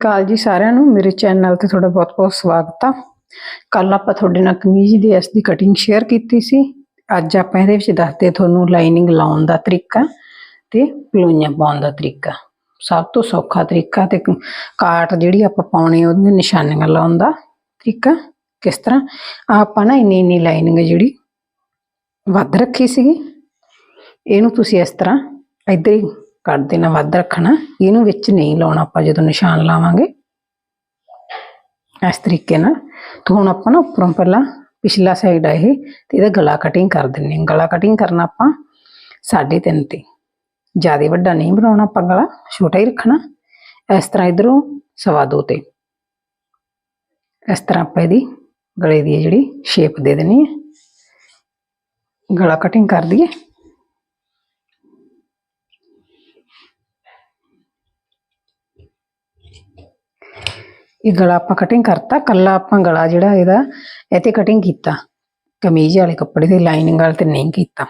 ਕਾਲ ਜੀ ਸਾਰਿਆਂ ਨੂੰ, ਮੇਰੇ ਚੈਨਲ ਤੇ ਤੁਹਾਡਾ ਬਹੁਤ-ਬਹੁਤ ਸਵਾਗਤ ਆ। ਕੱਲ ਆਪਾਂ ਤੁਹਾਡੇ ਨਾਲ ਕਮੀਜ਼ ਦੀ ਇਸ ਦੀ ਕਟਿੰਗ ਸ਼ੇਅਰ ਕੀਤੀ ਸੀ। ਅੱਜ ਆਪਾਂ ਇਹਦੇ ਵਿੱਚ ਦੱਸਦੇ ਤੁਹਾਨੂੰ ਲਾਈਨਿੰਗ ਲਾਉਣ ਦਾ ਤਰੀਕਾ ਤੇ ਪਲੋਈਆਂ ਪਾਉਣ ਦਾ ਤਰੀਕਾ। ਸਭ ਤੋਂ ਸੌਖਾ ਤਰੀਕਾ ਤੇ ਕ- ਕਾਟ ਜਿਹੜੀ ਆਪਾਂ ਪਾਉਣੀ ਉਹਦੀਆਂ ਨਿਸ਼ਾਨੀਆਂ ਲਾਉਣ ਦਾ ਤਰੀਕਾ ਕਿਸ ਤਰ੍ਹਾਂ? ਆਪਾਂ ਨਾ ਇੰਨੀ ਇੰਨੀ ਲਾਈਨਿੰਗ ਜਿਹੜੀ ਵੱਧ ਰੱਖੀ ਸੀਗੀ। ਇਹਨੂੰ ਤੁਸੀਂ ਇਸ ਤਰ੍ਹਾਂ ਇੱਧਰ ਹੀ ਕੱਢ ਦੇਣਾ, ਵੱਧ ਰੱਖਣਾ। ਇਹਨੂੰ ਵਿੱਚ ਨਹੀਂ ਲਾਉਣਾ ਆਪਾਂ, ਜਦੋਂ ਨਿਸ਼ਾਨ ਲਾਵਾਂਗੇ। ਇਸ ਤਰੀਕੇ ਨਾਲ। ਤਾਂ ਹੁਣ ਆਪਾਂ ਨਾ ਉੱਪਰੋਂ ਪਹਿਲਾਂ ਪਿਛਲਾ ਸਾਈਡ ਆ ਇਹ, ਤੇ ਇਹਦਾ ਗਲਾ ਕਟਿੰਗ ਕਰ ਦਿੰਨੇ ਹਾਂ। ਗਲਾ ਕਟਿੰਗ ਕਰਨਾ ਆਪਾਂ 3.5 ਤੇ। ਜ਼ਿਆਦਾ ਵੱਡਾ ਨਹੀਂ ਬਣਾਉਣਾ ਆਪਾਂ ਗਲਾ, ਛੋਟਾ ਹੀ ਰੱਖਣਾ। ਇਸ ਤਰ੍ਹਾਂ ਇਧਰੋਂ ਸਵਾ ਦੋ ਤੇ। ਇਸ ਤਰ੍ਹਾਂ ਆਪਾਂ ਇਹਦੀ ਗਲੇ ਦੀ ਜਿਹੜੀ ਸ਼ੇਪ ਦੇ ਦੇਣੀ ਹੈ। ਗਲਾ ਕਟਿੰਗ ਕਰ ਦਈਏ। ਇਹ ਗਲਾ ਆਪਾਂ ਕਟਿੰਗ ਕਰਤਾ, ਕੱਲਾ ਆਪਾਂ ਗਲਾ ਜਿਹੜਾ ਇਹਦਾ ਇਹ ਤੇ ਕਟਿੰਗ ਕੀਤਾ। ਕਮੀਜ਼ ਵਾਲੇ ਕੱਪੜੇ ਤੇ ਲਾਈਨਿੰਗ ਵਾਲੇ ਤੇ ਨਹੀਂ ਕੀਤਾ।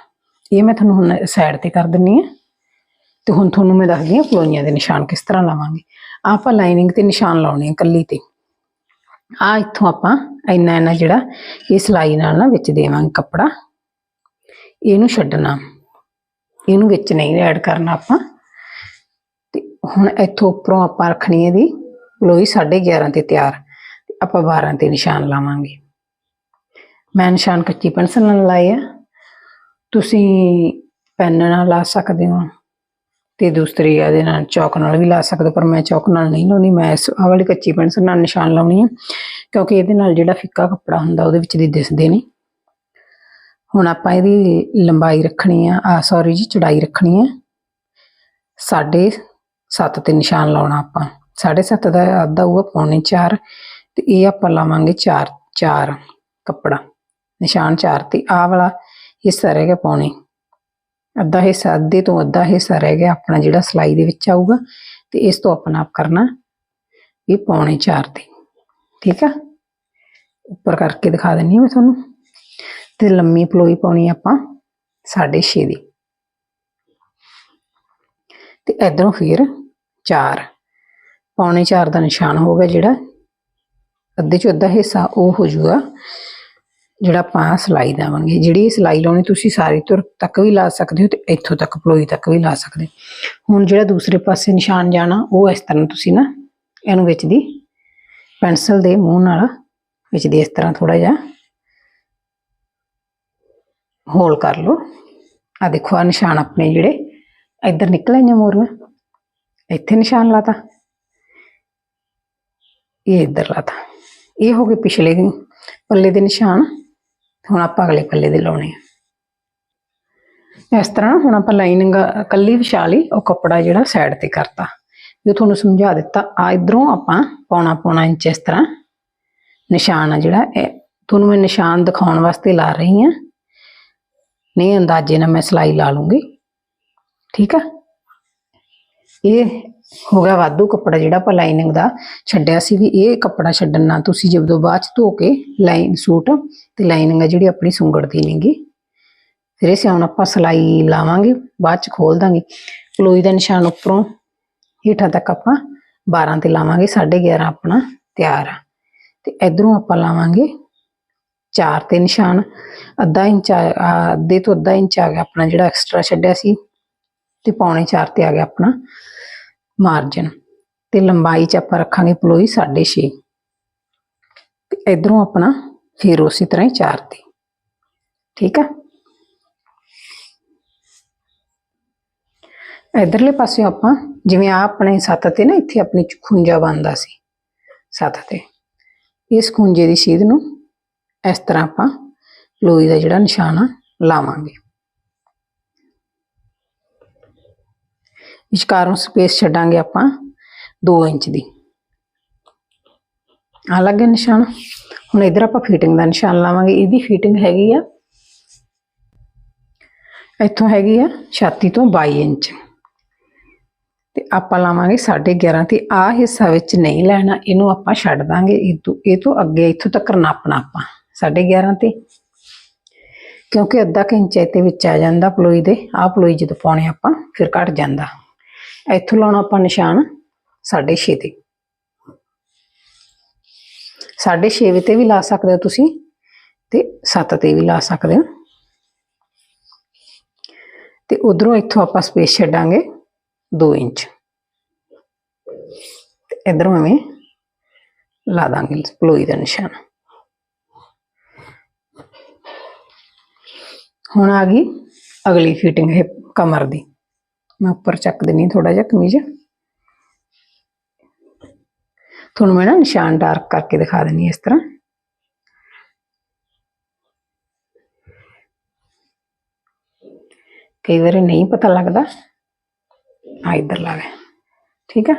ਇਹ ਮੈਂ ਤੁਹਾਨੂੰ ਹੁਣ ਸਾਈਡ ਤੇ ਕਰ ਦਿੰਨੀ ਆ। ਤੇ ਹੁਣ ਤੁਹਾਨੂੰ ਮੈਂ ਦੱਸਦੀ ਆ ਪਲੋਈਆਂ ਦੇ ਨਿਸ਼ਾਨ ਕਿਸ ਤਰ੍ਹਾਂ ਲਾਵਾਂਗੇ। ਆਹ ਆਪਾਂ ਲਾਈਨਿੰਗ ਤੇ ਨਿਸ਼ਾਨ ਲਾਉਣੇ ਆ ਕੱਲੀ ਤੇ। ਆ ਇੱਥੋਂ ਆਪਾਂ ਇੰਨਾ ਇੰਨਾ ਜਿਹੜਾ ਇਹ ਸਲਾਈ ਨਾਲ ਨਾ ਵਿੱਚ ਦੇਵਾਂਗੇ ਕੱਪੜਾ। ਇਹਨੂੰ ਛੱਡਣਾ। ਇਹਨੂੰ ਵਿੱਚ ਨਹੀਂ ਐਡ ਕਰਨਾ ਆਪਾਂ। ਤੇ ਹੁਣ ਇੱਥੋਂ ਉੱਪਰੋਂ ਆਪਾਂ ਰੱਖਣੀ ਇਹਦੀ ਲੋਈ 11:30 ਤੇ ਤਿਆਰ। ਤੇ ਆਪਾਂ 12 ਤੇ ਨਿਸ਼ਾਨ ਲਾਵਾਂਗੇ। ਮੈਂ ਨਿਸ਼ਾਨ ਕੱਚੀ ਪੈਨਸਲ ਨਾਲ ਲਾਏ ਆ। ਤੁਸੀਂ ਪੈਨ ਨਾਲ ਲਾ ਸਕਦੇ ਹੋ ਤੇ ਦੂਸਰੀ ਇਹਦੇ ਨਾਲ ਚੌਕ ਨਾਲ ਵੀ ਲਾ ਸਕਦੇ ਹੋ, ਪਰ ਮੈਂ ਚੌਕ ਨਾਲ ਨਹੀਂ ਲਾਉਂਦੀ। ਮੈਂ ਇਸ ਆਹ ਵਾਲੀ ਕੱਚੀ ਪੈਨਸਲ ਨਾਲ ਨਿਸ਼ਾਨ ਲਾਉਣੀ ਆ ਕਿਉਂਕਿ ਇਹਦੇ ਨਾਲ ਜਿਹੜਾ ਫਿੱਕਾ ਕੱਪੜਾ ਹੁੰਦਾ ਉਹਦੇ ਵਿੱਚ ਦੀ ਦਿਸਦੇ ਨਹੀਂ। ਹੁਣ ਆਪਾਂ ਇਹਦੀ ਲੰਬਾਈ ਰੱਖਣੀ ਆ। ਆ ਸੌਰੀ ਜੀ ਚੜਾਈ ਰੱਖਣੀ ਆ। ਸਾਢੇ ਸੱਤ ਤੇ ਨਿਸ਼ਾਨ ਲਾਉਣਾ ਆਪਾਂ। ਸਾਢੇ ਸੱਤ ਦਾ ਅੱਧਾ ਹੋਊਗਾ, ਪੌਣੇ 4 ਤੇ ਇਹ ਆਪਾਂ ਲਾਵਾਂਗੇ 4 4 ਕੱਪੜਾ। ਨਿਸ਼ਾਨ 4 ਤੇ ਆਹ ਵਾਲਾ ਹਿੱਸਾ ਰਹਿ ਗਿਆ ਪੌਣੇ। ਅੱਧਾ ਹਿੱਸਾ ਅੱਧੇ ਤੋਂ ਅੱਧਾ ਹਿੱਸਾ ਰਹਿ ਗਿਆ ਆਪਣਾ ਜਿਹੜਾ ਸਲਾਈ ਦੇ ਵਿੱਚ ਆਊਗਾ। ਤੇ ਇਸ ਤੋਂ ਆਪਾਂ ਨਾਪ ਕਰਨਾ ਇਹ ਪੌਣੇ 4 ਤੇ। ਠੀਕ ਆ? ਉੱਪਰ ਕਰਕੇ ਦਿਖਾ ਦਿੰਨੀ ਹਾਂ ਮੈਂ ਤੁਹਾਨੂੰ। ਤੇ ਲੰਮੀ ਪਲੋਈ ਪਾਉਣੀ ਆਪਾਂ 6.5 ਦੀ। ਤੇ ਇਧਰੋਂ ਫਿਰ 4 ਪੌਣੇ 4 ਦਾ ਨਿਸ਼ਾਨ ਹੋਗਾ ਜਿਹੜਾ। ਅੱਧੇ ਚੋਂ ਅੱਧਾ ਹਿੱਸਾ ਉਹ ਹੋ ਜਾਊਗਾ, ਜਿਹੜਾ ਆਪਾਂ ਸਿਲਾਈ ਦੇਵਾਂਗੇ। ਜਿਹੜੀ ਇਹ ਸਿਲਾਈ ਲਾਉਣੀ, ਤੁਸੀਂ ਸਾਰੀ ਤੁਰ ਤੱਕ ਵੀ ਲਾ ਸਕਦੇ ਹੋ ਤੇ ਇੱਥੋਂ ਤੱਕ, ਪਲੋਈ ਤੱਕ ਵੀ ਲਾ ਸਕਦੇ ਹੋ। ਹੁਣ ਜਿਹੜਾ ਦੂਸਰੇ ਪਾਸੇ ਨਿਸ਼ਾਨ ਜਾਣਾ, ਉਹ ਇਸ ਤਰ੍ਹਾਂ ਤੁਸੀਂ ਨਾ ਇਹਨੂੰ ਵਿੱਚ ਦੀ ਪੈਨਸਲ ਦੇ ਮੂੰਹ ਨਾਲ ਵਿੱਚ ਦੀ ਇਸ ਤਰ੍ਹਾਂ ਥੋੜਾ ਜਿਹਾ ਹੋਲ ਕਰ ਲਓ। ਆ ਦੇਖੋ ਆ ਨਿਸ਼ਾਨ ਆਪਣੇ ਜਿਹੜੇ ਇੱਧਰ ਨਿਕਲ ਆਈਆਂ ਮੋਰੀਆਂ ਇੱਥੇ ਨਿਸ਼ਾਨ ਲਾਤਾ। ਇਹ ਇੱਧਰ ਲਾਤਾ। ਇਹ ਹੋ ਗਏ ਪਿਛਲੇ ਪੱਲੇ ਦੇ ਨਿਸ਼ਾਨ। ਹੁਣ ਆਪਾਂ ਅਗਲੇ ਪੱਲੇ ਦੇ ਲਾਉਣੇ ਆ। ਇਸ ਤਰ੍ਹਾਂ ਹੁਣ ਆਪਾਂ ਲਾਈਨਿੰਗ ਕੱਲੀ ਵਿਛਾ ਲਈ, ਉਹ ਕੱਪੜਾ ਜਿਹੜਾ ਸਾਈਡ ਤੇ ਕਰਤਾ। ਇਹ ਤੁਹਾਨੂੰ ਸਮਝਾ ਦਿੱਤਾ। ਆ ਇਧਰੋਂ ਆਪਾਂ ਪੌਣਾ ਪੌਣਾ ਇੰਚ ਇਸ ਤਰ੍ਹਾਂ ਨਿਸ਼ਾਨ ਆ ਜਿਹੜਾ। ਇਹ ਤੁਹਾਨੂੰ ਮੈਂ ਨਿਸ਼ਾਨ ਦਿਖਾਉਣ ਵਾਸਤੇ ਲਾ ਰਹੀ ਹਾਂ। ਨਹੀਂ, ਅੰਦਾਜ਼ੇ ਨਾਲ ਮੈਂ ਸਿਲਾਈ ਲਾ ਲੂੰਗੀ। ਠੀਕ ਆ? ਇਹ ਹੋ ਗਿਆ ਵਾਧੂ ਕੱਪੜਾ ਜਿਹੜਾ ਆਪਾਂ ਲਾਈਨਿੰਗ ਦਾ ਛੱਡਿਆ ਸੀ ਵੀ ਇਹ ਕੱਪੜਾ ਛੱਡਣ ਨਾਲ ਤੁਸੀਂ ਜਦੋਂ ਬਾਅਦ ਚ ਧੋ ਕੇ ਲਾਈਨ ਸੂਟ, ਤੇ ਲਾਈਨਿੰਗ ਆ ਜਿਹੜੀ ਆਪਣੀ ਸੁੰਗੜਦੀ ਨਹੀਂਗੀ ਫਿਰ ਇਹ ਸਿਆਉਣ ਆਪਾਂ ਸਿਲਾਈ ਲਾਵਾਂਗੇ, ਬਾਅਦ ਚ ਖੋਲ ਦਾਂਗੇ। ਪਲੋਈ ਦਾ ਨਿਸ਼ਾਨ ਉੱਪਰੋਂ ਹੇਠਾਂ ਤੱਕ ਆਪਾਂ 12 ਤੇ ਲਾਵਾਂਗੇ 11.5 ਆਪਣਾ ਤਿਆਰ ਆ। ਤੇ ਇਧਰੋਂ ਆਪਾਂ ਲਾਵਾਂਗੇ 4 ਤੇ ਨਿਸ਼ਾਨ। ਅੱਧਾ ਇੰਚ ਆ- ਅੱਧੇ ਤੋਂ ਅੱਧਾ ਇੰਚ ਆ ਗਿਆ ਆਪਣਾ ਜਿਹੜਾ ਐਕਸਟਰਾ ਛੱਡਿਆ ਸੀ, ਤੇ ਪੌਣੇ 4 ਤੇ ਆ ਗਿਆ ਆਪਣਾ ਮਾਰਜਨ ਤੇ ਲੰਬਾਈ ਚ ਆਪਾਂ ਰੱਖਾਂਗੇ ਪਲੋਈ 6.5 ਤੇ ਇਧਰੋਂ ਆਪਣਾ ਫਿਰ ਉਸੇ ਤਰ੍ਹਾਂ ਹੀ 4 ਤੇ। ਠੀਕ ਆ? ਇਧਰਲੇ ਪਾਸੇ ਆਪਾਂ ਜਿਵੇਂ ਆ ਆਪਣੇ ਸੱਤ ਤੇ ਨਾ, ਇੱਥੇ ਆਪਣੀ ਖੁੰਝਾ ਬੰਦਾ ਸੀ, ਸੱਤ ਤੇ। ਇਸ ਖੁੰਝੇ ਦੀ ਸੀਧ ਨੂੰ ਇਸ ਤਰ੍ਹਾਂ ਆਪਾਂ ਲੋਈ ਦਾ ਜਿਹੜਾ ਨਿਸ਼ਾਨ ਆ ਲਾਵਾਂਗੇ। ਵਿਚਕਾਰੋਂ ਸਪੇਸ ਛੱਡਾਂਗੇ ਆਪਾਂ 2 ਇੰਚ ਦੀ। ਆ ਲੱਗੇ ਨਿਸ਼ਾਨ। ਹੁਣ ਇਧਰ ਆਪਾਂ ਫਿਟਿੰਗ ਦਾ ਨਿਸ਼ਾਨ ਲਾਵਾਂਗੇ। ਇਹਦੀ ਫਿਟਿੰਗ ਹੈਗੀ ਆ, ਇੱਥੋਂ ਹੈਗੀ ਆ ਛਾਤੀ ਤੋਂ 22 ਇੰਚ। ਤੇ ਆਪਾਂ ਲਾਵਾਂਗੇ 11.5 ਤੇ ਆ ਹਿੱਸਾ ਵਿੱਚ ਨਹੀਂ ਲੈਣਾ, ਇਹਨੂੰ ਆਪਾਂ ਛੱਡ ਦਾਂਗੇ। ਇਹ ਤੋਂ ਇਹ ਤੋਂ ਅੱਗੇ ਇੱਥੋਂ ਤੱਕ ਨਾਪਣਾ ਆਪਾਂ 11.5 ਤੇ। ਕਿਉਂਕਿ ਅੱਧਾ ਕੁ ਇੰਚ ਇਹਦੇ ਵਿੱਚ ਆ ਜਾਂਦਾ ਪਲੋਈ ਦੇ। ਆਹ ਪਲੋਈ ਜਦੋਂ ਪਾਉਣੇ ਆਪਾਂ, ਫਿਰ ਘਟ ਜਾਂਦਾ। ਇੱਥੋਂ ਲਾਉਣਾ ਆਪਾਂ ਨਿਸ਼ਾਨ 6.5 ਤੇ। 6.5 ਤੇ ਵੀ ਲਾ ਸਕਦੇ ਹੋ ਤੁਸੀਂ ਤੇ 7 ਤੇ ਵੀ ਲਾ ਸਕਦੇ ਹੋ। ਤੇ ਉਧਰੋਂ ਇੱਥੋਂ ਆਪਾਂ ਸਪੇਸ ਛੱਡਾਂਗੇ 2 ਇੰਚ। ਤੇ ਇਧਰੋਂ ਐਵੇਂ ਲਾ ਦਾਂਗੇ ਪਲੋਈ ਦਾ ਨਿਸ਼ਾਨ। ਹੁਣ ਆ ਗਈ ਅਗਲੀ ਫਿਟਿੰਗ ਹੈ ਕਮਰ ਦੀ। ਮੈਂ ਉੱਪਰ ਚੱਕ ਦਿੰਨੀ ਥੋੜਾ ਜਿਹਾ ਕਮੀਜ਼। ਤੁਹਾਨੂੰ ਮੈਂ ਨਾ ਨਿਸ਼ਾਨ ਡਾਰਕ ਕਰਕੇ ਦਿਖਾ ਦਿੰਨੀ ਇਸ ਤਰ੍ਹਾਂ। ਕਈ ਵਾਰੀ ਨਹੀਂ ਪਤਾ ਲੱਗਦਾ। ਆ ਇੱਧਰ ਲਾ ਲੈ। ਠੀਕ ਹੈ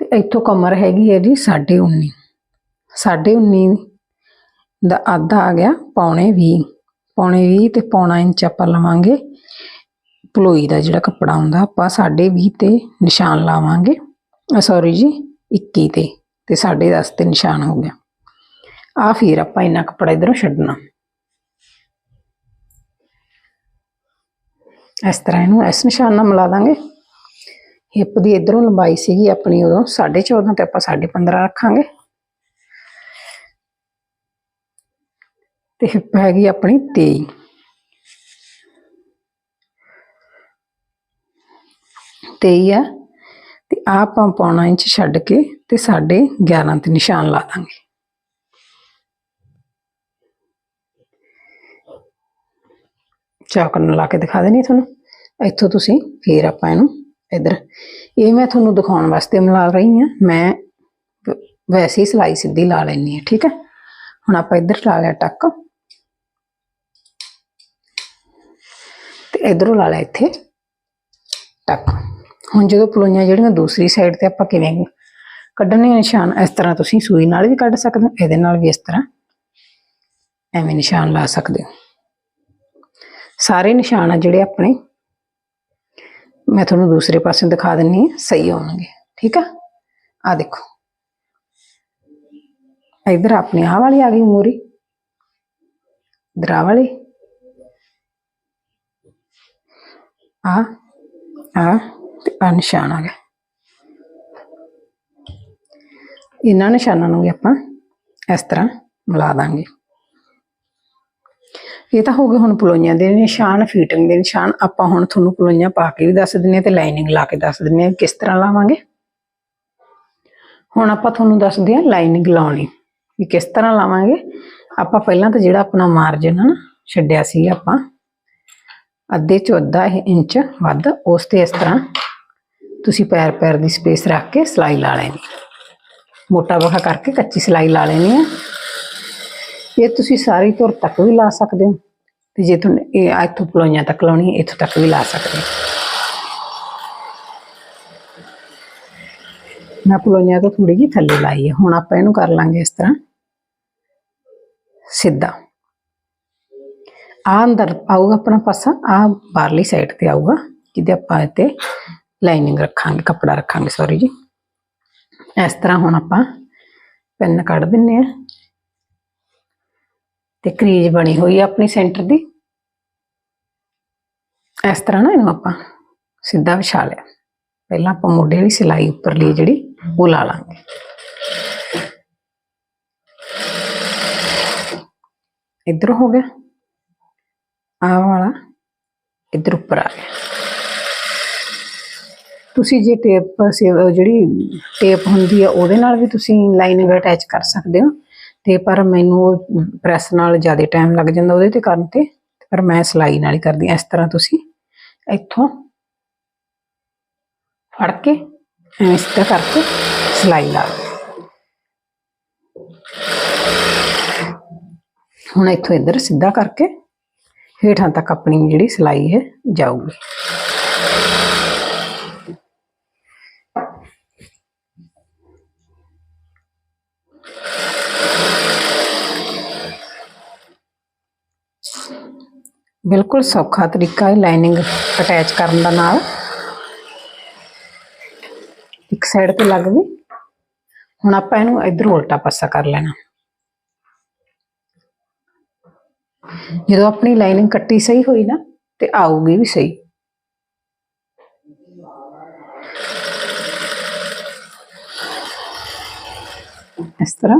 ਤੇ ਇੱਥੋਂ ਕਮਰ ਹੈਗੀ ਹੈ ਜੀ 19.5 19.5 ਦਾ ਅੱਧਾ ਆ ਗਿਆ, ਪੌਣੇ 20 ਪੌਣੇ 20 ਤੇ ਪੌਣਾ ਇੰਚ ਆਪਾਂ ਲਵਾਂਗੇ। ਪਲੋਈ ਦਾ ਜਿਹੜਾ ਕੱਪੜਾ ਹੁੰਦਾ, ਆਪਾਂ 20 ਤੇ ਨਿਸ਼ਾਨ ਲਾਵਾਂਗੇ। ਸੌਰੀ ਜੀ 21 ਤੇ ਤੇ 10.5 ਤੇ ਨਿਸ਼ਾਨ ਹੋ ਗਿਆ। ਆ ਫਿਰ ਆਪਾਂ ਇੰਨਾ ਕੱਪੜਾ ਇਧਰੋਂ ਛੱਡਣਾ। ਇਸ ਤਰ੍ਹਾਂ ਇਹਨੂੰ ਇਸ ਨਿਸ਼ਾਨ ਨਾਲ ਮਿਲਾ ਦਾਂਗੇ। ਹਿੱਪ ਦੀ ਇਧਰੋਂ ਲੰਬਾਈ ਸੀਗੀ ਆਪਣੀ ਉਦੋਂ 14.5 ਤੇ ਆਪਾਂ 15.5 ਰੱਖਾਂਗੇ। ਤੇ ਹਿੱਪ ਹੈਗੀ ਆਪਣੀ 23 23 ਆ, ਤੇ ਆਹ ਆਪਾਂ ਪੌਣਾ ਇੰਚ ਛੱਡ ਕੇ ਤੇ ਸਾਡੇ 11 ਤੇ ਨਿਸ਼ਾਨ ਲਾ ਦਾਂਗੇ। ਚਾਕ ਨੂੰ ਲਾ ਕੇ ਦਿਖਾ ਦੇਣੀ ਤੁਹਾਨੂੰ। ਇੱਥੋਂ ਤੁਸੀਂ ਫੇਰ ਆਪਾਂ ਇਹਨੂੰ ਇਧਰ, ਇਹ ਮੈਂ ਤੁਹਾਨੂੰ ਦਿਖਾਉਣ ਵਾਸਤੇ ਮਿਲਾ ਰਹੀ ਹਾਂ। ਮੈਂ ਵੈਸੇ ਹੀ ਸਲਾਈ ਸਿੱਧੀ ਲਾ ਲੈਣੀ ਹੈ, ਠੀਕ ਹੈ? ਹੁਣ ਆਪਾਂ ਇੱਧਰ ਲਾ ਲਿਆ ਟੱਕ। ਇਧਰੋਂ ਲਾ ਲੈ ਇੱਥੇ। ਟੱਕ ਹੁਣ ਜਦੋਂ ਪਲੋਈਆਂ ਜਿਹੜੀਆਂ ਦੂਸਰੀ ਸਾਈਡ ਤੇ ਆਪਾਂ ਕਿਵੇਂ ਕੱਢਣੇ ਨਿਸ਼ਾਨ, ਇਸ ਤਰ੍ਹਾਂ ਤੁਸੀਂ ਸੂਈ ਨਾਲ ਵੀ ਕੱਢ ਸਕਦੇ ਹੋ, ਇਹਦੇ ਨਾਲ ਵੀ ਇਸ ਤਰ੍ਹਾਂ ਐਵੇਂ ਨਿਸ਼ਾਨ ਲਾ ਸਕਦੇ ਹੋ। ਸਾਰੇ ਨਿਸ਼ਾਨ ਆ ਜਿਹੜੇ ਆਪਣੇ। ਮੈਂ ਤੁਹਾਨੂੰ ਦੂਸਰੇ ਪਾਸੇ ਦਿਖਾ ਦਿੰਨੀ ਹਾਂ ਸਹੀ ਹੋਣਗੇ ਠੀਕ ਆ? ਆ ਦੇਖੋ। ਇਧਰ ਆਪਣੀ ਆਹ ਵਾਲੀ ਆ ਗਈ ਮੂਰੀ। ਇਧਰ ਆਹ ਵਾਲੀ। ਆ ਆ ਤੇ ਆ ਨਿਸ਼ਾਨ ਆ ਗਿਆ। ਇਹਨਾਂ ਨਿਸ਼ਾਨਾਂ ਨੂੰ ਵੀ ਆਪਾਂ ਇਸ ਤਰ੍ਹਾਂ ਮਿਲਾ ਦਾਂਗੇ। ਇਹ ਤਾਂ ਹੋ ਗਏ ਹੁਣ ਪਲੋਈਆਂ ਦੇ ਨਿਸ਼ਾਨ, ਫਿਟਿੰਗ ਦੇ ਨਿਸ਼ਾਨ। ਆਪਾਂ ਹੁਣ ਤੁਹਾਨੂੰ ਪਲੋਈਆਂ ਪਾ ਕੇ ਵੀ ਦੱਸ ਦਿੰਨੇ ਆ ਤੇ ਲਾਈਨਿੰਗ ਲਾ ਕੇ ਦੱਸ ਦਿੰਨੇ ਆ ਕਿਸ ਤਰ੍ਹਾਂ ਲਾਵਾਂਗੇ। ਹੁਣ ਆਪਾਂ ਤੁਹਾਨੂੰ ਦੱਸਦੇ ਹਾਂ ਲਾਈਨਿੰਗ ਲਾਉਣੀ, ਵੀ ਕਿਸ ਤਰ੍ਹਾਂ ਲਾਵਾਂਗੇ। ਆਪਾਂ ਪਹਿਲਾਂ ਤਾਂ ਜਿਹੜਾ ਆਪਣਾ ਮਾਰਜਨ ਹੈ ਨਾ, ਛੱਡਿਆ ਸੀ ਆਪਾਂ। ਅੱਧੇ ਚੋਂ ਅੱਧਾ ਇੰਚ ਵੱਧ ਉਸ ਤੇ ਇਸ ਤਰ੍ਹਾਂ ਤੁਸੀਂ ਪੈਰ ਪੈਰ ਦੀ ਸਪੇਸ ਰੱਖ ਕੇ ਸਲਾਈ ਲਾ ਲੈਣੀ। ਮੋਟਾ ਵਖਾ ਕਰਕੇ ਕੱਚੀ ਸਲਾਈ ਲਾ ਲੈਣੀ ਹੈ ਇਹ ਤੁਸੀਂ ਸਾਰੀ ਤੁਰ ਤੱਕ ਵੀ ਲਾ ਸਕਦੇ ਹੋ ਤੇ ਜੇ ਤੁਹਾਨੂੰ ਇਹ ਇੱਥੋਂ ਪਲੋਈਆਂ ਤੱਕ ਲਾਉਣੀ ਹੈ ਇੱਥੋਂ ਤੱਕ ਵੀ ਲਾ ਸਕਦੇ ਹੋ। ਮੈਂ ਪਲੋਈਆਂ ਤੋਂ ਥੋੜੀ ਜਿਹੀ ਥੱਲੇ ਲਾਈ ਹੈ ਹੁਣ ਆਪਾਂ ਇਹਨੂੰ ਕਰ ਲਾਂਗੇ ਇਸ ਤਰ੍ਹਾਂ ਸਿੱਧਾ। ਆ ਅੰਦਰ ਆਊਗਾ ਆਪਣਾ ਪਾਸਾ ਆ ਬਾਹਰਲੀ ਸਾਈਡ ਤੇ ਆਊਗਾ, ਜਿਹਦੇ ਆਪਾਂ ਇੱਥੇ ਲਾਈਨਿੰਗ ਰੱਖਾਂਗੇ, ਕੱਪੜਾ ਰੱਖਾਂਗੇ ਸੌਰੀ ਜੀ। ਇਸ ਤਰ੍ਹਾਂ ਹੁਣ ਆਪਾਂ ਪੈਨ ਕੱਢ ਦਿੰਨੇ ਆ। ਤੇ ਕਰੀਜ ਬਣੀ ਹੋਈ ਆ ਆਪਣੀ ਸੈਂਟਰ ਦੀ। ਇਸ ਤਰ੍ਹਾਂ ਨਾ ਇਹਨੂੰ ਆਪਾਂ ਸਿੱਧਾ ਵਿਛਾ ਲਿਆ। ਪਹਿਲਾਂ ਆਪਾਂ ਮੋਢੇ ਵਾਲੀ ਸਿਲਾਈ ਉੱਪਰ ਲਈ ਜਿਹੜੀ, ਉਹ ਲਾ ਲਾਂਗੇ। ਇੱਧਰ ਹੋ ਗਿਆ। ਆਹ ਵਾਲਾ ਇੱਧਰ ਉੱਪਰ ਆ ਗਿਆ। ਤੁਸੀਂ ਜੇ ਟੇਪ ਜਿਹੜੀ ਟੇਪ ਹੁੰਦੀ ਆ, ਉਹਦੇ ਨਾਲ ਵੀ ਤੁਸੀਂ ਲਾਈਨਿੰਗ ਅਟੈਚ ਕਰ ਸਕਦੇ ਹੋ। ਤੇ ਪਰ ਮੈਨੂੰ ਉਹ ਪ੍ਰੈਸ ਨਾਲ ਜ਼ਿਆਦਾ ਟਾਈਮ ਲੱਗ ਜਾਂਦਾ ਉਹਦੇ ਤੇ ਕਰਨ ਤੇ। ਪਰ ਮੈਂ ਸਿਲਾਈ ਨਾਲ ਹੀ ਕਰਦੀ ਹਾਂ, ਇਸ ਤਰ੍ਹਾਂ ਤੁਸੀਂ ਇੱਥੋਂ ਫੜ ਕੇ ਇਸ ਤਰ੍ਹਾਂ ਕਰਕੇ ਸਿਲਾਈ ਲਾ ਲਓ। ਹੁਣ ਇੱਥੋਂ ਇੱਧਰ ਸਿੱਧਾ ਕਰਕੇ ਹੇਠਾਂ ਤੱਕ ਆਪਣੀ ਜਿਹੜੀ ਸਿਲਾਈ ਹੈ ਜਾਊਗੀ। ਬਿਲਕੁਲ ਸੌਖਾ ਤਰੀਕਾ ਹੈ ਲਾਈਨਿੰਗ ਅਟੈਚ ਕਰਨ ਦਾ ਨਾਲ। ਇੱਕ ਸਾਈਡ ਤੇ ਲੱਗ ਗਈ। ਹੁਣ ਆਪਾਂ ਇਹਨੂੰ ਇਧਰ ਉਲਟਾ ਪਾਸਾ ਕਰ ਲੈਣਾ। ਜਦੋਂ ਆਪਣੀ ਲਾਈਨਿੰਗ ਕੱਟੀ ਸਹੀ ਹੋਈ ਨਾ, ਤੇ ਆਊਗੀ ਵੀ ਸਹੀ। ਇਸ ਤਰ੍ਹਾਂ।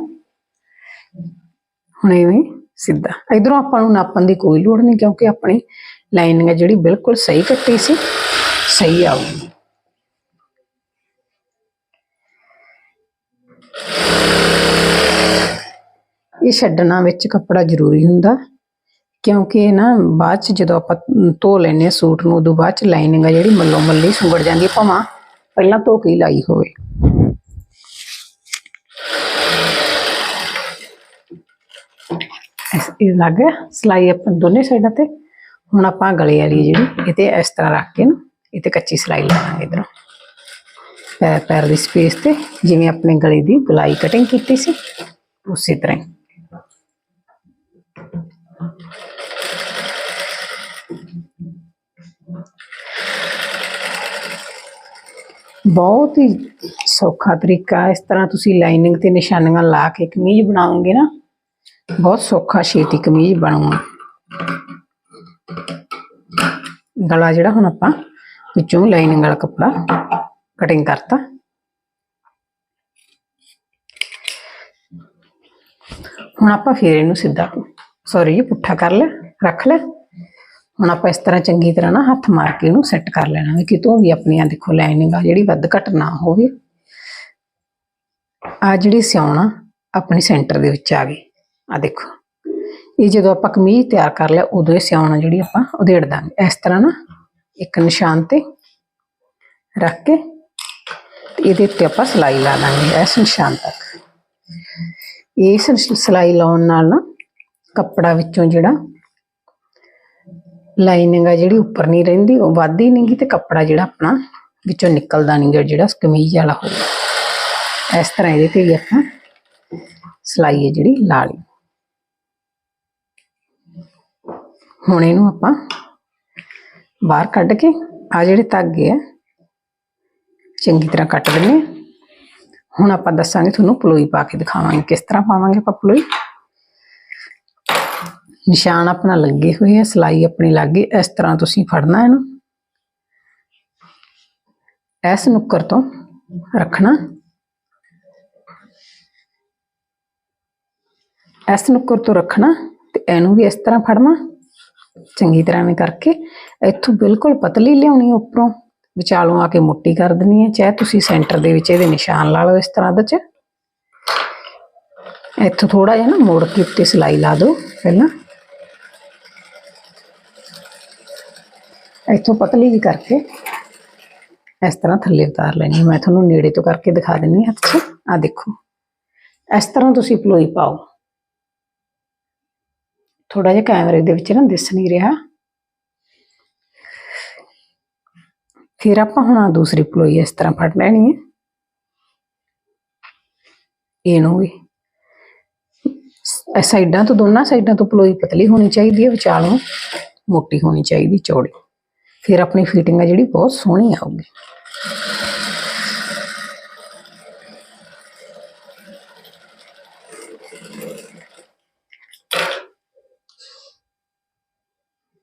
ਹੁਣ ਇਵੇਂ ਸਿੱਧਾ। ਇਧਰੋਂ ਆਪਾਂ ਨੂੰ ਨਾਪਣ ਦੀ ਕੋਈ ਲੋੜ ਨਹੀਂ, ਕਿਉਂਕਿ ਆਪਣੀ ਲਾਈਨਿੰਗ ਹੈ ਜਿਹੜੀ ਬਿਲਕੁਲ ਸਹੀ ਕੱਟੀ ਸੀ, ਸਹੀ ਆਊਗੀ। ਇਹ ਛੱਡਣਾ ਵਿੱਚ ਕੱਪੜਾ ਜ਼ਰੂਰੀ ਹੁੰਦਾ। ਕਿਉਂਕਿ ਇਹ ਨਾ ਬਾਅਦ ਚ ਜਦੋਂ ਆਪਾਂ ਧੋ ਲੈਨੇ ਆ ਸੂਟ ਨੂੰ ਉਦੋਂ ਬਾਅਦ ਚ ਲਾਈਨਿੰਗ ਆ ਜਿਹੜੀ ਮੱਲੋ ਮੱਲੀ ਸੁੰਗੜ ਜਾਂਦੀ ਹੈ ਭਾਵੇਂ ਪਹਿਲਾਂ ਧੋ ਕੇ ਹੀ ਲਾਈ ਹੋਵੇ ਇਸ- ਇਹ ਲੱਗ ਗਿਆ ਸਲਾਈ ਆਪਾਂ ਦੋਨੇ ਸਾਈਡਾਂ ਤੇ ਹੁਣ ਆਪਾਂ ਗਲੇ ਵਾਲੀ ਜਿਹੜੀ ਇਹ ਤੇ ਇਸ ਤਰ੍ਹਾਂ ਰੱਖ ਕੇ ਨਾ ਇਹ ਤੇ ਕੱਚੀ ਸਲਾਈ ਲਾਵਾਂਗੇ ਇਧਰੋਂ ਪੈਰ ਪੈਰ ਦੀ ਸਪੇਸ ਤੇ ਜਿਵੇਂ ਆਪਣੇ ਗਲੇ ਦੀ ਗੁਲਾਈ ਕਟਿੰਗ ਕੀਤੀ ਸੀ ਉਸੇ ਤਰ੍ਹਾਂ ਹੀ ਬਹੁਤ ਹੀ ਸੌਖਾ ਤਰੀਕਾ ਇਸ ਤਰ੍ਹਾਂ ਤੁਸੀਂ ਲਾਈਨਿੰਗ ਤੇ ਨਿਸ਼ਾਨੀਆਂ ਲਾ ਕੇ ਕਮੀਜ਼ ਬਣਾਓਗੇ ਨਾ, ਬਹੁਤ ਸੌਖਾ ਛੇਤੀ ਕਮੀਜ਼ ਬਣੂਗਾ ਗਲਾ ਜਿਹੜਾ ਹੁਣ ਆਪਾਂ ਵਿੱਚੋਂ ਲਾਈਨਿੰਗ ਵਾਲਾ ਕੱਪੜਾ ਕਟਿੰਗ ਕਰਤਾ। ਹੁਣ ਆਪਾਂ ਫੇਰ ਇਹਨੂੰ ਸਿੱਧਾ ਸੌਰੀ ਪੁੱਠਾ ਕਰ ਲੈ ਰੱਖ ਲੈ ਹੁਣ ਆਪਾਂ ਇਸ ਤਰ੍ਹਾਂ ਚੰਗੀ ਤਰ੍ਹਾਂ ਨਾ ਹੱਥ ਮਾਰ ਕੇ ਇਹਨੂੰ ਸੈੱਟ ਕਰ ਲੈਣਾ ਵੀ ਕਿਤੋਂ ਵੀ ਆਪਣੀਆਂ ਦੇਖੋ ਲਾਈਨਿੰਗ ਆ ਜਿਹੜੀ ਵੱਧ ਘਟ ਨਾ ਹੋਵੇ। ਆ ਜਿਹੜੀ ਸਿਉਣਾ ਆਪਣੀ ਸੈਂਟਰ ਦੇ ਵਿੱਚ ਆ ਗਈ। ਆ ਦੇਖੋ। ਇਹ ਜਦੋਂ ਆਪਾਂ ਕਮੀਜ਼ ਤਿਆਰ ਕਰ ਲਿਆ, ਉਦੋਂ ਇਹ ਸਿਉਣਾ ਜਿਹੜੀ ਆਪਾਂ ਉਧੇੜ ਦਾਂਗੇ। ਇਸ ਤਰ੍ਹਾਂ ਨਾ ਇੱਕ ਨਿਸ਼ਾਨ ਤੇ ਰੱਖ ਕੇ ਇਹਦੇ ਉੱਤੇ ਆਪਾਂ ਸਲਾਈ ਲਾ ਦਾਂਗੇ ਇਸ ਨਿਸ਼ਾਨ ਤੱਕ। ਇਸ ਸ- ਸਲਾਈ ਲਾਉਣ ਨਾਲ ਨਾ ਕੱਪੜਾ ਵਿੱਚੋਂ ਜਿਹੜਾ ਲਾਈਨਿੰਗ ਆ ਜਿਹੜੀ ਉੱਪਰ ਨਹੀਂ ਰਹਿੰਦੀ, ਉਹ ਵੱਧਦੀ ਨਹੀਂਗੀ ਤੇ ਕੱਪੜਾ ਜਿਹੜਾ ਆਪਣਾ ਵਿੱਚੋਂ ਨਿਕਲਦਾ ਨਹੀਂ ਗਾ, ਜਿਹੜਾ ਕਮੀਜ਼ ਵਾਲਾ ਹੋਊਗਾ ਇਸ ਤਰ੍ਹਾਂ ਇਹਦੇ ਤੇ ਵੀ ਆਪਾਂ ਸਲਾਈ ਹੈ ਜਿਹੜੀ ਲਾ ਲਈ। ਹੁਣ ਇਹਨੂੰ ਆਪਾਂ ਬਾਹਰ ਕੱਢ ਕੇ ਆ ਜਿਹੜੇ ਧਾਗੇ ਆ, ਚੰਗੀ ਤਰ੍ਹਾਂ ਕੱਟ ਦਿੰਨੇ ਆ। ਹੁਣ ਆਪਾਂ ਦੱਸਾਂਗੇ ਤੁਹਾਨੂੰ ਪਲੋਈ ਪਾ ਕੇ ਦਿਖਾਵਾਂਗੇ, ਕਿਸ ਤਰ੍ਹਾਂ ਪਾਵਾਂਗੇ ਆਪਾਂ ਪਲੋਈ। ਨਿਸ਼ਾਨ ਆਪਣਾ ਲੱਗੇ ਹੋਏ ਆ, ਸਲਾਈ ਆਪਣੀ ਲੱਗ ਇਸ ਤਰ੍ਹਾਂ ਤੁਸੀਂ ਫੜਨਾ ਇਹਨੂੰ। ਇਸ ਨੁੱਕਰ ਤੋਂ ਰੱਖਣਾ। ਇਸ ਨੁੱਕਰ ਤੋਂ ਰੱਖਣਾ ਤੇ ਇਹਨੂੰ ਵੀ ਇਸ ਤਰ੍ਹਾਂ ਫੜਨਾ। ਚੰਗੀ ਤਰ੍ਹਾਂ ਐਵੇਂ ਕਰਕੇ ਇੱਥੋਂ ਬਿਲਕੁਲ ਪਤਲੀ ਲਿਆਉਣੀ ਉੱਪਰੋਂ, ਵਿਚਾਲੋਂ ਆ ਕੇ ਮੋਟੀ ਕਰ ਦੇਣੀ ਹੈ ਚਾਹੇ ਤੁਸੀਂ ਸੈਂਟਰ ਦੇ ਵਿੱਚ ਇਹਦੇ ਨਿਸ਼ਾਨ ਲਾ ਲਓ ਇਸ ਤਰ੍ਹਾਂ ਦੇ ਚ। ਇੱਥੋਂ ਥੋੜਾ ਜਿਹਾ ਨਾ ਮੋੜ ਕੇ ਉੱਤੇ ਸਿਲਾਈ ਲਾ ਦਿਓ ਪਹਿਲਾਂ। ਇੱਥੋਂ ਪਤਲੀ ਜੀ ਕਰਕੇ ਇਸ ਤਰ੍ਹਾਂ ਥੱਲੇ ਉਤਾਰ ਲੈਣੀ ਮੈਂ ਤੁਹਾਨੂੰ ਨੇੜੇ ਤੋਂ ਕਰਕੇ ਦਿਖਾ ਦਿੰਨੀ ਹਾਂ ਹੱਥ 'ਚ ਆ ਦੇਖੋ। ਇਸ ਤਰ੍ਹਾਂ ਤੁਸੀਂ ਪਲੋਈ ਪਾਓ। ਥੋੜਾ ਜਿਹਾ ਕੈਮਰੇ ਦੇ ਵਿੱਚ ਨਾ ਦਿਸ ਨਹੀਂ ਰਿਹਾ। ਫਿਰ ਆਪਾਂ ਹੁਣ ਆਹ ਦੂਸਰੀ ਪਲੋਈ ਇਸ ਤਰ੍ਹਾਂ ਫੜ ਲੈਣੀ ਹੈ ਇਹਨੂੰ ਵੀ। ਸਾਈਡਾਂ ਤੋਂ, ਦੋਨਾਂ ਸਾਈਡਾਂ ਤੋਂ ਪਲੋਈ ਪਤਲੀ ਹੋਣੀ ਚਾਹੀਦੀ ਹੈ ਵਿਚਾਲੋਂ ਮੋਟੀ ਹੋਣੀ ਚਾਹੀਦੀ, ਚੌੜੀ। ਫਿਰ ਆਪਣੀ ਫਿਟਿੰਗ ਆ ਜਿਹੜੀ ਬਹੁਤ ਸੋਹਣੀ ਆਊਗੀ।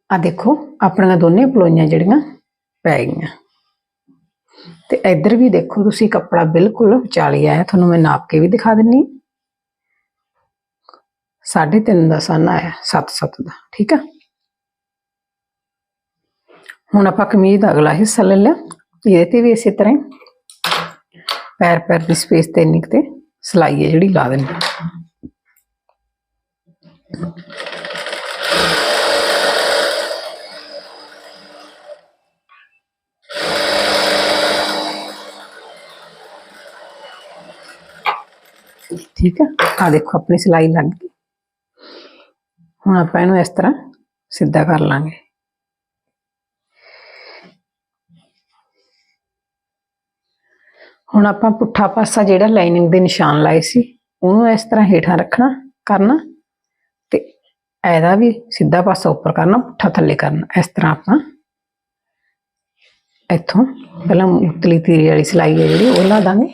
ਆ ਦੇਖੋ, ਆਪਣੀਆਂ ਦੋਨੇ ਪਲੋਈਆਂ ਜਿਹੜੀਆਂ ਪੈ ਗਈਆਂ। ਤੇ ਇੱਧਰ ਵੀ ਦੇਖੋ, ਤੁਸੀਂ ਕੱਪੜਾ ਬਿਲਕੁਲ ਵਿਚਾਲੀ ਆਇਆ, ਤੁਹਾਨੂੰ ਮੈਂ ਨਾਪ ਕੇ ਵੀ ਦਿਖਾ ਦਿੰਨੀ ਸਾਢੇ ਤਿੰਨ ਦਾ ਸਨ ਆਇਆ 7-7 ਦਾ, ਠੀਕ ਆ? ਹੁਣ ਆਪਾਂ ਕਮੀਜ਼ ਦਾ ਅਗਲਾ ਹਿੱਸਾ ਲੈ ਲਿਆ। ਇਹਦੇ ਤੇ ਵੀ ਇਸੇ ਤਰ੍ਹਾਂ ਪੈਰ ਪੈਰ ਦੀ ਸਪੇਸ ਤੇ ਇੰਨੀ ਕੁ ਤੇ ਸਲਾਈ ਹੈ ਜਿਹੜੀ ਲਾ ਦੇਣੀ ਠੀਕ ਹੈ ਆ ਦੇਖੋ ਆਪਣੀ ਸਿਲਾਈ ਲੱਗ ਗਈ। ਹੁਣ ਆਪਾਂ ਇਹਨੂੰ ਇਸ ਤਰ੍ਹਾਂ ਸਿੱਧਾ ਕਰ ਲਾਂਗੇ। ਹੁਣ ਆਪਾਂ ਪੁੱਠਾ ਪਾਸਾ ਜਿਹੜਾ ਲਾਈਨਿੰਗ ਦੇ ਨਿਸ਼ਾਨ ਲਾਏ ਸੀ, ਉਹਨੂੰ ਇਸ ਤਰ੍ਹਾਂ ਹੇਠਾਂ ਰੱਖਣਾ, ਕਰਨਾ ਤੇ ਇਹਦਾ ਵੀ ਸਿੱਧਾ ਪਾਸਾ ਉੱਪਰ ਕਰਨਾ, ਪੁੱਠਾ ਥੱਲੇ ਕਰਨਾ, ਇਸ ਤਰ੍ਹਾਂ ਆਪਾਂ ਇੱਥੋਂ ਪਹਿਲਾਂ ਉਤਲੀ ਤੀਰੀ ਵਾਲੀ ਸਿਲਾਈ ਹੈ ਜਿਹੜੀ, ਉਹ ਲਾ ਦਾਂਗੇ।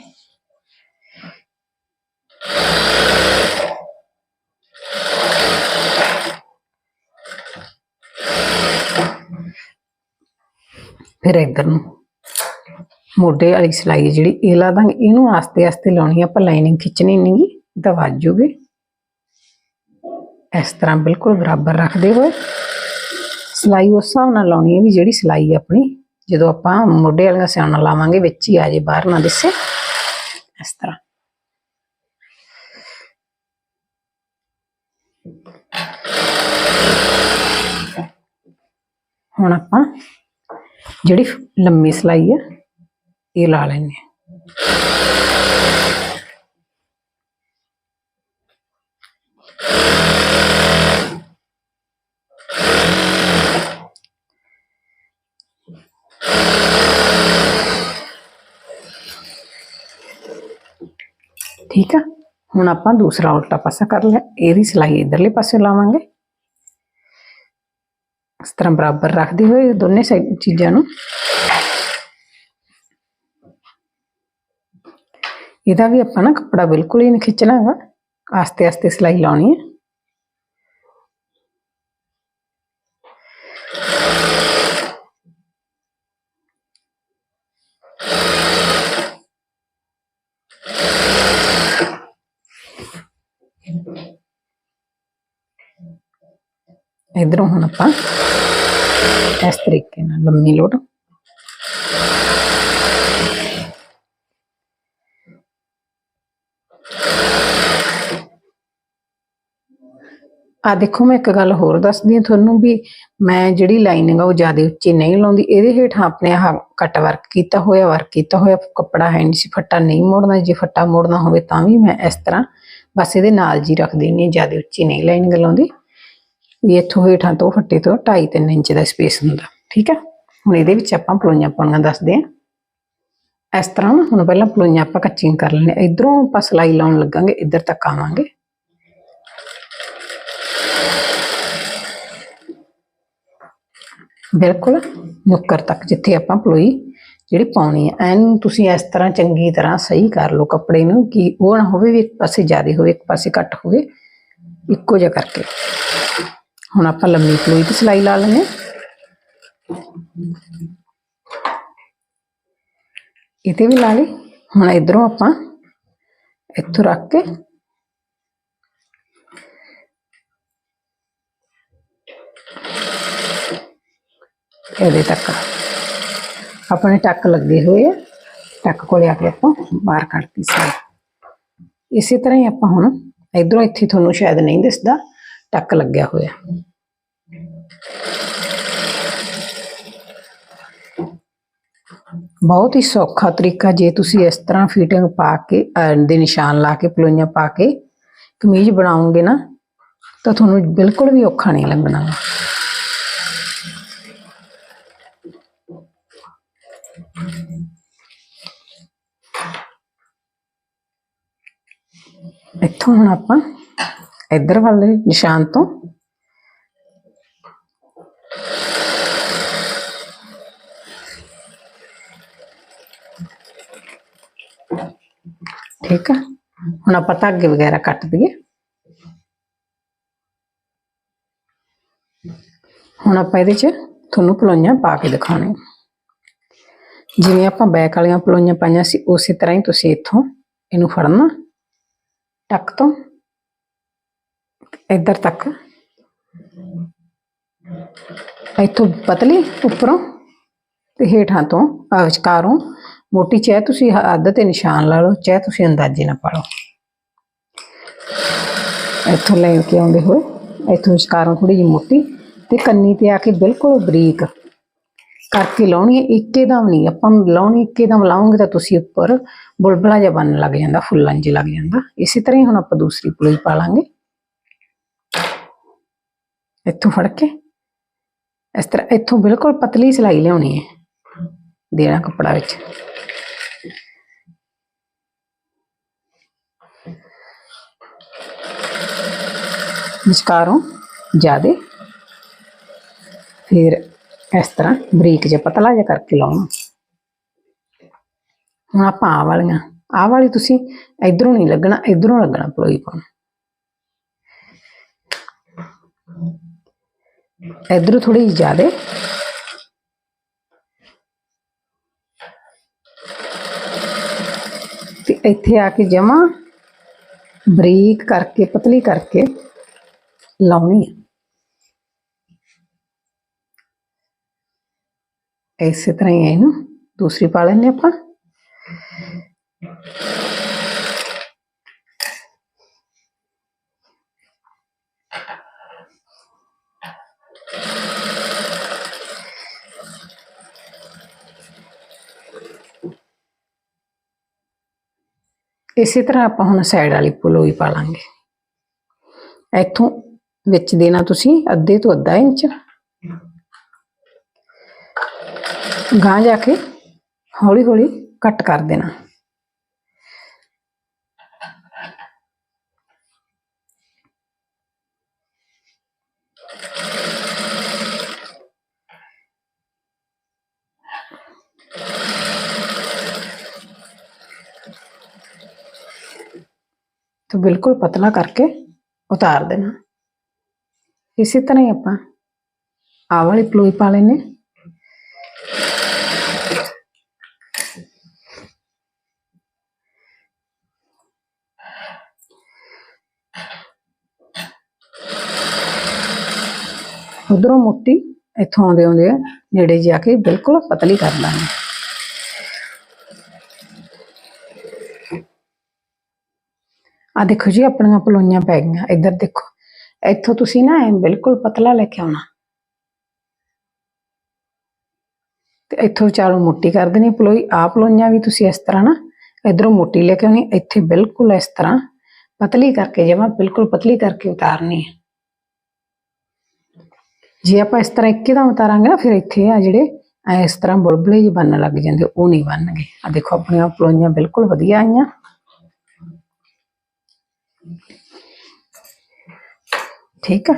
ਫਿਰ ਇੱਧਰ ਨੂੰ ਮੋਢੇ ਵਾਲੀ ਸਿਲਾਈ ਜਿਹੜੀ ਇਹ ਲਾ ਦਾਂਗੇ। ਇਹਨੂੰ ਆਸਤੇ ਆਸਤੇ ਲਾਉਣੀ ਆ, ਆਪਾਂ ਲਾਈਨਿੰਗ ਖਿੱਚਣੀ ਨਹੀਂਗੀ ਦਵਾ ਜੂਗੀ। ਇਸ ਤਰ੍ਹਾਂ ਬਿਲਕੁਲ ਬਰਾਬਰ ਰੱਖਦੇ ਹੋਏ। ਸਿਲਾਈ ਉਸ ਹਿਸਾਬ ਨਾਲ ਲਾਉਣੀ ਹੈ ਵੀ ਜਿਹੜੀ ਸਿਲਾਈ ਆਪਣੀ ਜਦੋਂ ਆਪਾਂ ਮੋਢੇ ਵਾਲੀਆਂ ਸਿਆਣਾ ਲਾਵਾਂਗੇ ਵਿੱਚ ਹੀ ਆ ਜੇ ਬਾਹਰ ਨਾ ਦਿਸੇ। ਇਸ ਤਰ੍ਹਾਂ। ਹੁਣ ਆਪਾਂ ਜਿਹੜੀ ਲੰਮੀ ਸਿਲਾਈ ਹੈ ਇਹ ਲਾ ਲੈਣੇ ਠੀਕ ਆ? ਹੁਣ ਆਪਾਂ ਦੂਸਰਾ ਉਲਟਾ ਪਾਸਾ ਕਰ ਲਿਆ। ਇਹਦੀ ਸਿਲਾਈ ਇਧਰਲੇ ਪਾਸੇ ਲਾਵਾਂਗੇ। ਇਸ ਤਰ੍ਹਾਂ ਬਰਾਬਰ ਰੱਖਦੇ ਹੋਏ ਦੋਨੇ ਸਾਈਡ ਚੀਜ਼ਾਂ ਨੂੰ ਇਹਦਾ ਵੀ ਆਪਾਂ ਨਾ ਕੱਪੜਾ ਬਿਲਕੁਲ ਹੀ ਨਹੀਂ ਖਿੱਚਣਾ ਹੈਗਾ। ਆਸਤੇ ਆਸਤੇ ਸਿਲਾਈ ਲਾਉਣੀ ਹੈ। ਇਧਰੋਂ ਹੁਣ ਆਪਾਂ ਇਸ ਤਰੀਕੇ ਨਾਲ ਲੰਮੀ ਲੋੜ ਆ ਦੇਖੋ ਮੈਂ ਇੱਕ ਗੱਲ ਹੋਰ ਦੱਸਦੀ ਹਾਂ ਤੁਹਾਨੂੰ ਵੀ ਮੈਂ ਜਿਹੜੀ ਲਾਈਨਿੰਗ ਆ ਉਹ ਜ਼ਿਆਦਾ ਉੱਚੀ ਨਹੀਂ ਲਾਉਂਦੀ। ਇਹਦੇ ਹੇਠਾਂ ਆਪਣੇ ਆਹ ਕੱਟ ਵਰਕ ਕੀਤਾ ਹੋਇਆ ਵਰਕ ਕੀਤਾ ਹੋਇਆ, ਕੱਪੜਾ ਹੈ ਨਹੀਂ ਸੀ, ਫੱਟਾ ਨਹੀਂ ਮੋੜਨਾ, ਜੇ ਫੱਟਾ ਮੋੜਨਾ ਹੋਵੇ ਤਾਂ ਵੀ ਮੈਂ ਇਸ ਤਰ੍ਹਾਂ ਬਸ ਇਹਦੇ ਨਾਲ ਜੀ ਰੱਖ ਦਿੰਦੀ ਹਾਂ, ਜ਼ਿਆਦਾ ਉੱਚੀ ਨਹੀਂ ਲਾਈਨਿੰਗ ਲਾਉਂਦੀ। ਵੀ ਇੱਥੋਂ ਹੇਠਾਂ ਤੋਂ ਫੱਟੇ ਤੋਂ 2.5 3 ਇੰਚ ਦਾ ਸਪੇਸ ਹੁੰਦਾ, ਠੀਕ ਹੈ? ਹੁਣ ਇਹਦੇ ਵਿੱਚ ਆਪਾਂ ਪਲੋਈਆਂ ਪਾਉਣੀਆਂ ਦੱਸਦੇ ਹਾਂ। ਇਸ ਤਰ੍ਹਾਂ ਨਾ ਹੁਣ ਪਹਿਲਾਂ ਪਲੋਈਆਂ ਆਪਾਂ ਕੱਚੀਆਂ ਕਰ ਲੈਣੇ ਇਧਰੋਂ ਆਪਾਂ ਸਲਾਈ ਲਾਉਣ ਲੱਗਾਂਗੇ, ਇੱਧਰ ਤੱਕ ਆਵਾਂਗੇ। ਬਿਲਕੁਲ, ਨੁੱਕਰ ਤੱਕ ਜਿੱਥੇ ਆਪਾਂ ਪਲੋਈ ਜਿਹੜੀ ਪਾਉਣੀ ਹੈ। ਐਨ ਤੁਸੀਂ ਇਸ ਤਰ੍ਹਾਂ ਚੰਗੀ ਤਰ੍ਹਾਂ ਸਹੀ ਕਰ ਲਓ ਕੱਪੜੇ ਨੂੰ ਕਿ ਉਹ ਨਾ ਹੋਵੇ ਵੀ ਇੱਕ ਪਾਸੇ ਜ਼ਿਆਦਾ ਹੋਵੇ, ਇੱਕ ਪਾਸੇ ਘੱਟ ਹੋਵੇ, ਇੱਕੋ ਜਿਹਾ ਕਰਕੇ। ਹੁਣ ਆਪਾਂ ਲੰਮੀ ਪਲੋਈ ਤੇ ਸਿਲਾਈ ਲਾ ਲੈਂਦੇ ਹਾਂ। ਇਹਤੇ ਵੀ ਲਾ ਲਈ। ਹੁਣ ਇਧਰੋਂ ਆਪਾਂ ਇੱਥੋਂ ਰੱਖ ਕੇ ਇਹਦੇ ਤੱਕ। ਆਪਣੇ ਟੱਕ ਲੱਗੇ ਹੋਏ ਆ। ਟੱਕ ਕੋਲੇ ਆ ਕੇ ਆਪਾਂ ਬਾਹਰ ਕੱਢਤੀ ਸੀ। ਇਸੇ ਤਰ੍ਹਾਂ ਹੀ ਆਪਾਂ ਹੁਣ ਇਧਰੋਂ ਇੱਥੇ ਤੁਹਾਨੂੰ ਸ਼ਾਇਦ ਨਹੀਂ ਦਿਸਦਾ, ਟੱਕ ਲੱਗਿਆ ਹੋਇਆ। ਬਹੁਤ ਹੀ ਸੌਖਾ ਤਰੀਕਾ ਜੇ ਤੁਸੀਂ ਇਸ ਤਰ੍ਹਾਂ ਫਿਟਿੰਗ ਪਾ ਕੇ ਐਂਡ ਦੇ ਨਿਸ਼ਾਨ ਲਾ ਕੇ, ਪਲੋਈਆਂ ਪਾ ਕੇ ਕਮੀਜ਼ ਬਣਾਉਂਗੇ ਨਾ, ਤਾਂ ਤੁਹਾਨੂੰ ਬਿਲਕੁਲ ਵੀ ਔਖਾ ਨਹੀਂ ਲੱਗਣਾ। ਇੱਥੋਂ ਹੁਣ ਆਪਾਂ ਇੱਧਰ ਵਾਲੇ ਨਿਸ਼ਾਨ ਤੋਂ। ਠੀਕ ਆ? ਹੁਣ ਆਪਾਂ ਧਾਗੇ ਵਗੈਰਾ ਕੱਟ ਦਈਏ। ਹੁਣ ਆਪਾਂ ਇਹਦੇ 'ਚ ਤੁਹਾਨੂੰ ਪਲੋਈਆਂ ਪਾ ਕੇ ਦਿਖਾਉਣੇ। ਜਿਵੇਂ ਆਪਾਂ ਬੈਕ ਵਾਲੀਆਂ ਪਲੋਈਆਂ ਪਾਈਆਂ ਸੀ, ਉਸੇ ਤਰ੍ਹਾਂ ਹੀ ਤੁਸੀਂ ਇੱਥੋਂ ਇਹਨੂੰ ਫੜਨਾ। ਟੱਕ ਤੋਂ ਇੱਧਰ ਤੱਕ ਇੱਥੋਂ ਪਤਲੀ ਉੱਪਰੋਂ ਤੇ ਹੇਠਾਂ ਤੋਂ ਵਿਚਕਾਰੋਂ ਮੋਟੀ ਚਾਹੇ ਤੁਸੀਂ ਅੱਧ ਤੇ ਨਿਸ਼ਾਨ ਲਾ ਲਓ ਚਾਹੇ ਤੁਸੀਂ ਅੰਦਾਜ਼ੇ ਨਾਲ ਪਾ ਲਓ ਇੱਥੋਂ ਲੈ ਕੇ ਆਉਂਦੇ ਹੋਏ ਇੱਥੋਂ ਵਿਚਕਾਰੋਂ ਥੋੜੀ ਜਿਹੀ ਮੋਟੀ ਤੇ ਕੰਨੀ ਤੇ ਆ ਕੇ ਬਿਲਕੁਲ ਬਰੀਕ ਕਰਕੇ ਲਾਉਣੀ ਹੈ ਇੱਕੇ ਦਮ ਨਹੀਂ। ਆਪਾਂ ਲਾਉਣੀ ਇੱਕੇ ਦਮ ਲਾਉਂਗੇ ਤਾਂ ਤੁਸੀਂ ਉੱਪਰ ਬੁਲਬਲਾ ਜਿਹਾ ਬਣਨ ਲੱਗ ਜਾਂਦਾ ਫੁੱਲਾਂ ਜਿਹਾ ਲੱਗ ਜਾਂਦਾ। ਇਸੇ ਤਰ੍ਹਾਂ ਹੀ ਹੁਣ ਆਪਾਂ ਦੂਸਰੀ ਪਲੋਈ ਪਾ ਲਾਂਗੇ। ਇੱਥੋਂ ਫੜ ਕੇ। ਇਸ ਤਰ੍ਹਾਂ ਇੱਥੋਂ ਬਿਲਕੁਲ ਪਤਲੀ ਸਿਲਾਈ ਲਿਆਉਣੀ ਹੈ, ਦੇਣਾ ਕੱਪੜਾ ਵਿੱਚ। ਵਿਚਕਾਰੋਂ ਜਿਆਦੇ। ਫਿਰ ਇਸ ਤਰ੍ਹਾਂ ਬਰੀਕ ਜਿਹਾ ਪਤਲਾ ਜਿਹਾ ਕਰਕੇ ਲਾਉਣਾ। ਹੁਣ ਆਪਾਂ ਆਹ ਵਾਲੀਆਂ, ਆਹ ਵਾਲੀ ਤੁਸੀਂ ਇਧਰੋਂ ਨਹੀਂ ਲੱਗਣਾ, ਇਧਰੋਂ ਲੱਗਣਾ ਪਲੋਈ ਪਾਉਣ। ਇਧਰੋਂ ਥੋੜੀ ਜ਼ਿਆਦਾ। ਤੇ ਇੱਥੇ ਆ ਕੇ ਜਮਾ ਬਰੀਕ ਕਰਕੇ, ਪਤਲੀ ਕਰਕੇ ਲਾਉਣੀ ਹੈ ਇਸੇ ਤਰ੍ਹਾਂ ਹੀ ਇਹਨੂੰ। ਦੂਸਰੀ ਪਾ ਲੈਂਦੇ ਆਪਾਂ। ਇਸੇ ਤਰ੍ਹਾਂ ਆਪਾਂ ਹੁਣ ਸਾਈਡ ਵਾਲੀ ਪਲੋਈ ਪਾ ਲਾਂਗੇ। ਇੱਥੋਂ ਵਿੱਚ ਦੇਣਾ ਤੁਸੀਂ ਅੱਧੇ ਤੋਂ ਅੱਧਾ ਇੰਚ। गांह जाके हौली हौली कट कर देना। तो बिल्कुल पतला करके उतार देना। इसी तरह ही अपना आवाली पलोई पा लेने। ਉਧਰੋਂ ਮੋਟੀ ਇੱਥੋਂ ਆਉਂਦੇ ਆਉਂਦੇ ਆ ਨੇੜੇ ਜਾ ਕੇ ਬਿਲਕੁਲ ਪਤਲੀ ਕਰ ਲਾਂਗੇ। ਆ ਦੇਖੋ ਜੀ, ਆਪਣੀਆਂ ਪਲੋਈਆਂ ਪੈ ਗਈਆਂ। ਇੱਧਰ ਦੇਖੋ, ਇੱਥੋਂ ਤੁਸੀਂ ਨਾ ਬਿਲਕੁਲ ਪਤਲਾ ਲੈ ਕੇ ਆਉਣਾ। ਤੇ ਇੱਥੋਂ ਵਿਚਾਲੋਂ ਮੋਟੀ ਕਰ ਦੇਣੀ ਪਲੋਈ। ਆ ਪਲੋਈਆਂ ਵੀ ਤੁਸੀਂ ਇਸ ਤਰ੍ਹਾਂ ਨਾ ਇਧਰੋਂ ਮੋਟੀ ਲੈ ਕੇ ਆਉਣੀ। ਇੱਥੇ ਬਿਲਕੁਲ ਇਸ ਤਰ੍ਹਾਂ ਪਤਲੀ ਕਰਕੇ ਜਮਾ ਬਿਲਕੁਲ ਪਤਲੀ ਕਰਕੇ ਉਤਾਰਨੀ ਹੈ। ਜੇ ਆਪਾਂ ਇਸ ਤਰ੍ਹਾਂ ਇੱਕੇ ਦਾ ਉਤਾਰਾਂਗੇ ਨਾ, ਫਿਰ ਇੱਥੇ ਆ ਜਿਹੜੇ ਇਸ ਤਰ੍ਹਾਂ ਬੁਲਬੁਲੇ ਜਿਹੇ ਬਣਨ ਲੱਗ ਜਾਂਦੇ, ਉਹ ਨਹੀਂ ਬਣਨਗੇ। ਆ ਦੇਖੋ, ਆਪਣੀਆਂ ਪਲੋਈਆਂ ਬਿਲਕੁਲ ਵਧੀਆ ਆਈਆਂ। ਠੀਕ ਆ?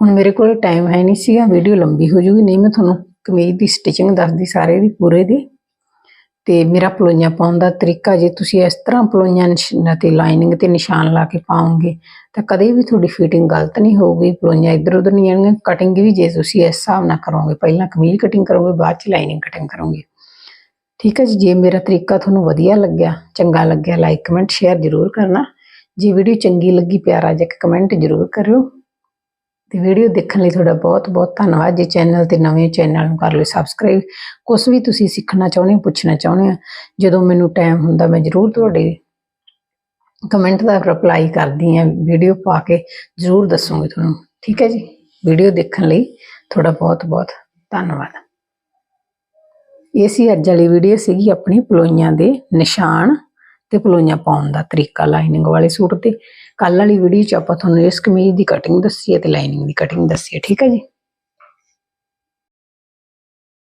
ਹੁਣ ਮੇਰੇ ਕੋਲ ਟਾਈਮ ਹੈ ਨਹੀਂ ਸੀਗਾ ਵੀਡੀਓ ਲੰਬੀ ਹੋ ਜੂਗੀ, ਨਹੀਂ ਮੈਂ ਤੁਹਾਨੂੰ ਕਮੀਜ਼ ਦੀ ਸਟਿਚਿੰਗ ਦੱਸਦੀ, ਸਾਰੇ ਦੀ ਪੂਰੇ ਦੀ। ਤੇ ਮੇਰਾ ਪਲੋਈਆਂ ਪਾਉਣ ਦਾ ਤਰੀਕਾ, ਜੇ ਤੁਸੀਂ ਇਸ ਤਰ੍ਹਾਂ ਪਲੋਈਆਂ ਨਿਸ਼- ਤੇ ਲਾਈਨਿੰਗ ਤੇ ਨਿਸ਼ਾਨ ਲਾ ਕੇ ਪਾਓਗੇ, ਤਾਂ ਕਦੇ ਵੀ ਤੁਹਾਡੀ ਫਿਟਿੰਗ ਗਲਤ ਨਹੀਂ ਹੋਊਗੀ। ਪਲੋਈਆਂ ਇੱਧਰ ਉੱਧਰ ਨਹੀਂ ਜਾਣਗੀਆਂ ਕਟਿੰਗ ਵੀ ਜੇ ਤੁਸੀਂ ਇਸ ਹਿਸਾਬ ਨਾਲ ਕਰੋਗੇ, ਪਹਿਲਾਂ ਕਮੀਜ਼ ਕਟਿੰਗ ਕਰੋਗੇ, ਬਾਅਦ ਚ ਲਾਈਨਿੰਗ ਕਟਿੰਗ ਕਰੋਗੇ। ਠੀਕ ਹੈ ਜੀ, ਜੇ ਮੇਰਾ ਤਰੀਕਾ ਤੁਹਾਨੂੰ ਵਧੀਆ ਲੱਗਿਆ, ਚੰਗਾ ਲੱਗਿਆ ਲਾਈਕ ਕਮੈਂਟ ਸ਼ੇਅਰ ਜ਼ਰੂਰ ਕਰਨਾ। ਜੇ ਵੀਡੀਓ ਚੰਗੀ ਲੱਗੀ, ਪਿਆਰਾ ਜਿਹਾ ਕਮੈਂਟ ਜ਼ਰੂਰ ਕਰਿਓ। ਤੇ ਵੀਡੀਓ ਦੇਖਣ ਲਈ ਤੁਹਾਡਾ ਬਹੁਤ ਬਹੁਤ ਧੰਨਵਾਦ। ਜੇ ਚੈਨਲ ਤੇ ਨਵੇਂ ਚੈਨਲ ਨੂੰ ਕਰ ਲਓ ਸਬਸਕ੍ਰਾਈਬ ਕੁਝ ਵੀ ਤੁਸੀਂ ਸਿੱਖਣਾ ਚਾਹੁੰਦੇ ਹੋ, ਪੁੱਛਣਾ ਚਾਹੁੰਦੇ ਹੋ, ਜਦੋਂ ਮੈਨੂੰ ਟਾਈਮ ਹੁੰਦਾ, ਮੈਂ ਜ਼ਰੂਰ ਤੁਹਾਡੇ ਕਮੈਂਟ ਦਾ ਰਿਪਲਾਈ ਕਰਦੀ ਹਾਂ। ਵੀਡੀਓ ਪਾ ਕੇ ਜ਼ਰੂਰ ਦੱਸੂਗੀ ਤੁਹਾਨੂੰ। ਠੀਕ ਹੈ ਜੀ? ਵੀਡੀਓ ਦੇਖਣ ਲਈ ਤੁਹਾਡਾ ਬਹੁਤ ਬਹੁਤ ਧੰਨਵਾਦ। ਇਹ ਸੀ ਅੱਜ ਵਾਲੀ ਵੀਡੀਓ ਸੀਗੀ ਆਪਣੀ, ਪਲੋਈਆਂ ਦੇ ਨਿਸ਼ਾਨ ਤੇ ਪਲੋਈਆਂ ਪਾਉਣ ਦਾ ਤਰੀਕਾ ਲਾਈਨਿੰਗ ਵਾਲੇ ਸੂਟ ਤੇ। ਕੱਲ ਵਾਲੀ ਵੀਡੀਓ ਚ ਆਪਾਂ ਤੁਹਾਨੂੰ ਇਸ ਕਮੀਜ਼ ਦੀ ਕਟਿੰਗ ਦੱਸੀ ਹੈ ਤੇ ਲਾਈਨਿੰਗ ਦੀ ਕਟਿੰਗ ਦੱਸੀ ਹੈ, ਠੀਕ ਹੈ ਜੀ?